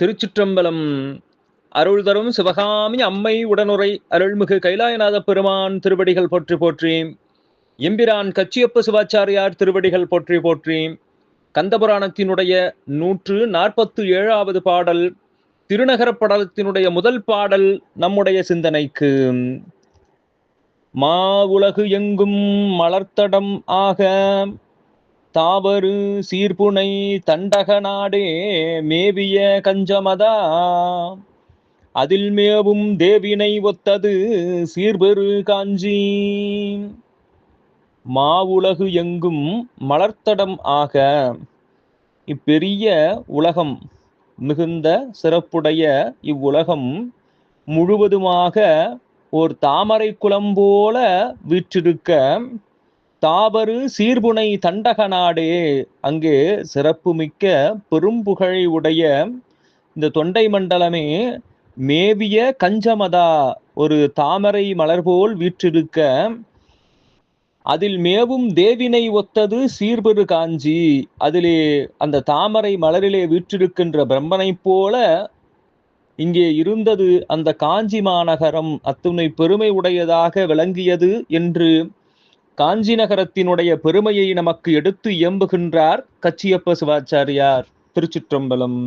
திருச்சிற்றம்பலம். அருள் தரும் சிவகாமி அம்மை உடனுரை அருள்மிகு கைலாயநாத பெருமான் திருவடிகள் போற்றி போற்றி. எம்பிரான் கச்சியப்ப சிவாச்சாரியார் திருவடிகள் போற்றி போற்றி. கந்தபுராணத்தினுடைய நூற்று நாற்பத்து ஏழாவது பாடல் திருநகர படலத்தினுடைய முதல் பாடல் நம்முடைய சிந்தனைக்கு. மா உலகு எங்கும் மலர்த்தடம் ஆக தாவரு சீர்புனை தண்டக நாடே மேவிய கஞ்சமதா. அதில் மேவும் தேவினை ஒத்தது சீர்பெரு காஞ்சி. மாவுலகு எங்கும் மலர்த்தடம் ஆக இப்பெரிய உலகம் மிகுந்த சிறப்புடைய இவ்வுலகம் முழுவதுமாக ஓர் தாமரை குலம் போல வீற்றிருக்க தாபரு சீர்புனை தண்டக நாடே. அங்கே சிறப்புமிக்க பெரும்புகழை உடைய இந்த தொண்டை மண்டலமே மேவிய கஞ்சமதா ஒரு தாமரை மலர் போல் வீற்றிருக்க. அதில் மேவும் தேவினை ஒத்தது சீர்பெரு காஞ்சி. அதிலே அந்த தாமரை மலரிலே வீற்றிருக்கின்ற பிரம்மனைப் போல இங்கே இருந்தது அந்த காஞ்சி மாநகரம் அத்துணை பெருமை உடையதாக விளங்கியது என்று காஞ்சி நகரத்தினுடைய பெருமையை நமக்கு எடுத்து இயம்புகின்றார் கச்சியப்ப சிவாச்சாரியார். திருச்சிற்றம்பலம்.